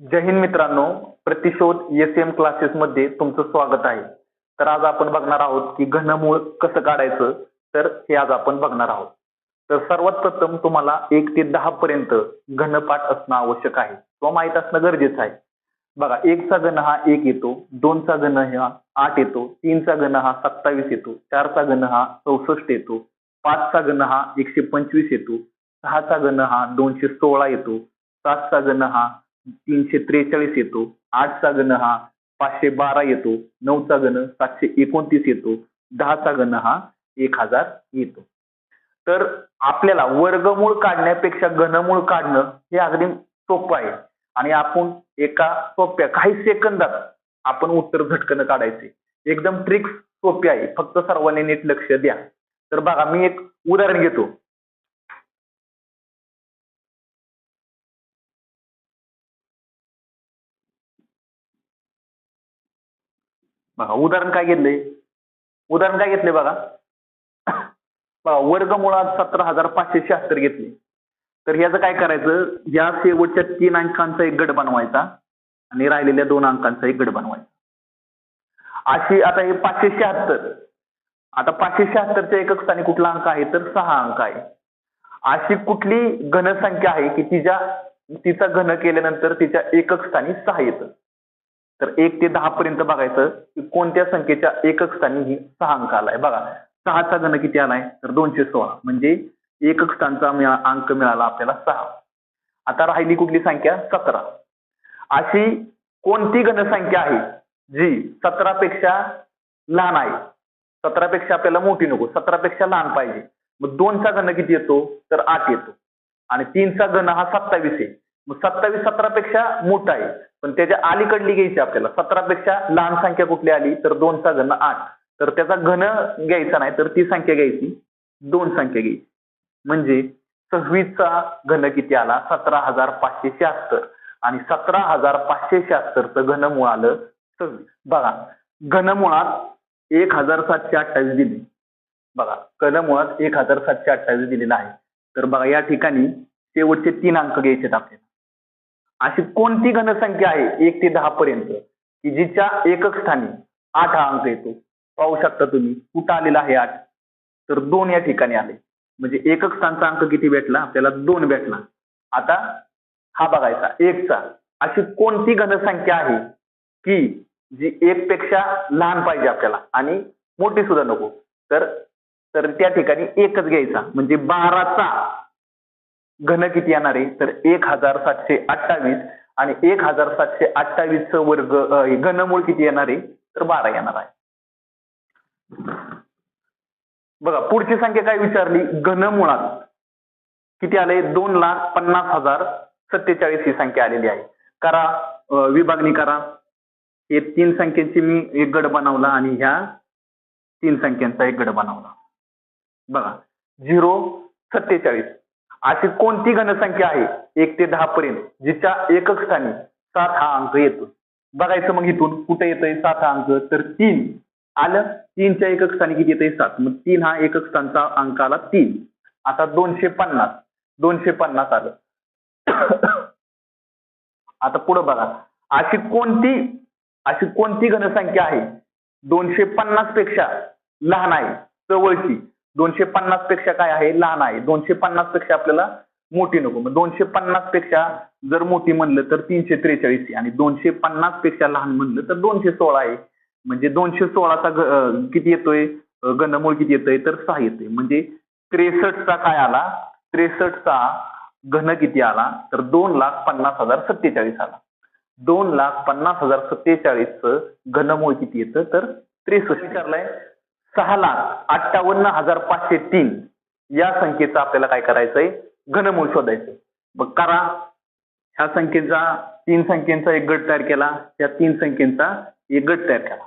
जय हिंद मित्रांनो प्रतिशोध S M classes मध्ये तुमचं स्वागत आहे. तर आज आपण बघणार आहोत की घनमूळ कसं काढायचं तर हे आज आपण बघणार आहोत. तर सर्वात प्रथम तुम्हाला एक ते दहा पर्यंत घनपाठ असणं आवश्यक आहे. किंवा माहीत असणं गरजेचं आहे. बघा एकचा घन हा एक येतो दोनचा घन हा आठ येतो तीनचा घन हा सत्तावीस येतो चारचा घन हा चौसष्ट येतो पाचचा घन हा एकशे पंचवीस येतो सहाचा घन हा दोनशे सोळा येतो सातचा घन हा तीनशे त्रेचाळीस येतो आठचा गण हा पाचशे बारा येतो नऊचा गण सातशे एकोणतीस येतो दहाचा गण हा एक हजार येतो. तर आपल्याला वर्गमूळ काढण्यापेक्षा घनमूळ काढणं हे अगदी सोपं आहे. आणि आपण एका सोप्या काही सेकंदात आपण उत्तर झटकन काढायचे. एकदम ट्रिक्स सोपी आहे. फक्त सर्वांनी नीट लक्ष द्या. तर बघा मी एक उदाहरण घेतो. बघा उदाहरण काय घेतलंय? उदाहरण काय घेतले बघा? बघा वर्गमुळात सतरा हजार पाचशे शहात्तर घेतले. तर ह्याचं काय करायचं? या शेवटच्या तीन अंकांचा एक गट बनवायचा आणि राहिलेल्या दोन अंकांचा एक गट बनवायचा. अशी आता हे पाचशे शहात्तर. आता पाचशे शहात्तरच्या एकक स्थानी कुठला अंक आहे? तर सहा अंक आहे. अशी कुठली घनसंख्या आहे की तिच्या तिचा घन केल्यानंतर तिच्या एकक स्थानी सहा येतं. तर एक ते दहा पर्यंत बघायचं की कोणत्या संख्येच्या एकक स्थानी ही सहा अंक आलाय बघा सहाचा घन किती आलाय तर दोनशे सोळा. म्हणजे एकक स्थानचा अंक मिळाला आपल्याला सहा. आता राहिली कुठली संख्या? सतरा. अशी कोणती घनसंख्या आहे जी सतरा पेक्षा लहान आहे? सतरा पेक्षा आपल्याला मोठी नको सतरा पेक्षा लहान पाहिजे. मग दोनचा घन किती येतो? तर आठ येतो. आणि तीनचा घन हा सत्तावीस आहे. मग सत्तावीस सतरापेक्षा मोठा आहे. पण त्याच्या अलीकडली घ्यायची आपल्याला. सतरापेक्षा लहान संख्या कुठली आली? तर दोनचा घन आठ. तर त्याचा घन घ्यायचा नाही तर ती संख्या घ्यायची. दोन संख्या घ्यायची. म्हणजे सव्वीसचा घन किती आला? सतरा हजार पाचशे शहात्तर. आणि सतरा हजार पाचशे शहात्तरचं घनमुळ आलं सव्वीस. बघा घनमुळात एक हजार सातशे अठ्ठावीस दिली. बघा घनमुळात एक हजार सातशे अठ्ठावीस दिलेला आहे. तर बघा या ठिकाणी शेवटचे तीन अंक घ्यायचे आपल्याला. अशी कोणती घनसंख्या आहे? एक ते दहा पर्यंत. की जिच्या एकक स्थानी आठ हा अंक येतो. पाहू शकता तुम्ही कुठं आलेला आहे आठ? तर दोन या ठिकाणी आले. म्हणजे एकक स्थानचा अंक किती भेटला? आपल्याला दोन भेटला. आता हा बघायचा. एकचा. अशी कोणती घनसंख्या आहे? की जी एक पेक्षा लहान पाहिजे आपल्याला. आणि मोठी सुद्धा नको. तर तर त्या ठिकाणी एकच घ्यायचा. म्हणजे बाराचा. घन किती येणार आहे? तर एक हजार सातशे अठ्ठावीस आणि एक हजार सातशे अठ्ठावीस वर्ग घनमूळ किती येणार आहे? तर बारा येणार आहे. बघा पुढची संख्या काय विचारली? घनमुळात किती आले दोन लाख पन्नास हजार सत्तेचाळीस ही संख्या आलेली आहे. करा विभागणी करा. हे तीन संख्यांची मी एक गड बनवला आणि ह्या तीन संख्यांचा एक गड बनवला. बघा झिरो सत्तेचाळीस. अशी कोणती घनसंख्या आहे? एक ते दहा पर्यंत. जिच्या एकक स्थानी सात हा अंक येतो. बघायचं मग इथून कुठे येतोय सात हा अंक? तर तीन. आलं? तीनच्या एकक स्थानी किती येतोय? सात. मग तीन हा एकक स्थानचा अंक आला तीन. आता दोनशे पन्नास. दोनशे पन्नास आलं. आता पुढे बघा. अशी कोणती अशी कोणती घनसंख्या आहे? दोनशे पन्नासपेक्षा लहान आहे. जवळची. दोनशे पन्नासपेक्षा काय आहे? लहान आहे. दोनशे पन्नासपेक्षा आपल्याला मोठी नको. मग दोनशे पन्नासपेक्षा जर मोठी म्हणलं तर तीनशे त्रेचाळीस आहे. आणि दोनशे पन्नासपेक्षा लहान म्हणलं तर दोनशे सोळा आहे. म्हणजे दोनशे सोळाचा किती येतोय? घनमूळ किती येतोय? तर सहा येतोय. म्हणजे त्रेसष्टचा काय आला? त्रेसष्टचा घन किती आला? तर दोन लाख पन्नास हजार सत्तेचाळीस आला. दोन लाख पन्नास हजार सत्तेचाळीसचं घनमूळ किती येतं? तर त्रेसष्ट. विचारलंय सहा लाख अठ्ठावन्न हजार पाचशे तीन या संख्येचं आपल्याला काय करायचंय? घनमूळ शोधायचं मग करा. ह्या संख्येचा तीन संख्येचा एक गट तयार केला. या तीन संख्येचा एक गट तयार केला.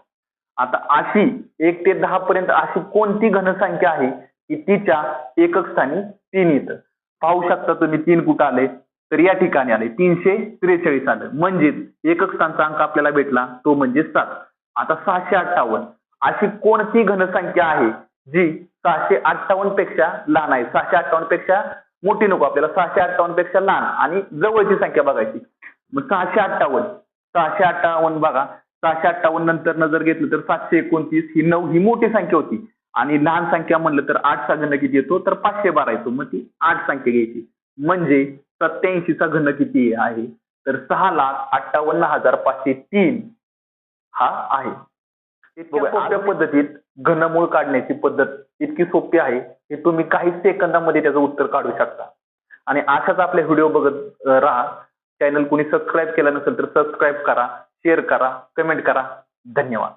आता अशी एक ते दहा पर्यंत अशी कोणती घनसंख्या आहे की तिच्या एकक स्थानी तीन येतं? पाहू शकता तुम्ही तीन कुठं आले? तर या ठिकाणी आले. तीनशे त्रेचाळीस आलं. म्हणजेच एकक स्थानचा अंक आपल्याला भेटला. तो म्हणजे सात. आता सहाशे अठ्ठावन्न. अशी कोणती घनसंख्या आहे जी सहाशे अठ्ठावन्नपेक्षा लहान आहे? सहाशे अठ्ठावन्नपेक्षा मोठी नको आपल्याला. सहाशे अठ्ठावन्नपेक्षा लहान आणि जवळची संख्या बघायची. मग सहाशे अठ्ठावन्न. सहाशे अठ्ठावन्न बघा. सहाशे अठ्ठावन्न नंतर जर घेतलं तर सातशे एकोणतीस ही नऊ ही मोठी संख्या होती. आणि लहान संख्या म्हणलं तर आठचा घन किती येतो तर पाचशे बारा येतो. मग ती आठ संख्या घ्यायची. म्हणजे सत्याऐंशीचा घन किती आहे? तर सहा लाख अठ्ठावन्न हजार पाचशे तीन हा आहे. इतक्या सोप्या पद्धतीत घनमूळ काढण्याची पद्धत इतकी सोपी आहे की तुम्ही काही सेकंदामध्ये त्याचं उत्तर काढू शकता. आणि अशाच आपले व्हिडिओ बघत राहा. चॅनल कोणी सबस्क्राईब केलं नसेल तर सबस्क्राईब करा शेअर करा कमेंट करा. धन्यवाद.